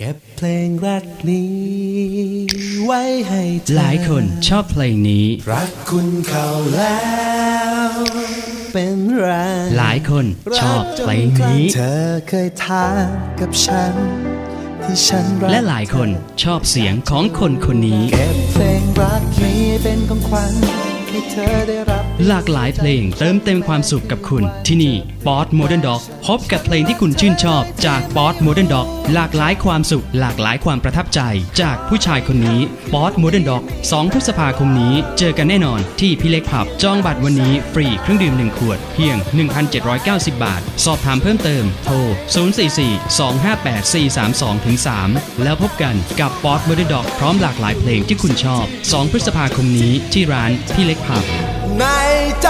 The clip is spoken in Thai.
เก็บเพลงรักนี้ ไว้ให้เธอหลายคนชอบเพลงนี้ รักคุณเขาแล้ว เป็นไรหลายคนชอบเพลงนี้ เธอเคยทานกับฉัน ที่ฉันรักและหลายคนชอบเสียงของคนคนนี้ เก็บเพลงรักนี้เป็นของขวัญใหลากหลายเพลงเติมเต็มความสุขกับคุณที่นี่ป๊อตโมเดิร์นด็อกพบกับเพลงที่คุณชื่นชอบ จากป๊อตโมเดิร์นด็อกหลากหลายความสุข หลากหลายความประทับใจ จากผู้ชายคนนี้ป๊อตโมเดิร์นด็อก2พฤษภาคมนี้ เจอกันแน่นอนที่พี่เล็กผับจองบัตรวันนี้ฟรีเครื่องดื่ม 1 ขวด เพียง 1,790 บาท สอบถามเพิ่มเติมโทร 044-258-432 3 แล้วพบกันกับป๊อตโมเดิร์นด็อกพร้อมหลากหลายเพลงที่คุณชอบ 2 พฤษภาคมนี้ที่ร้านพี่เล็กพังในใจ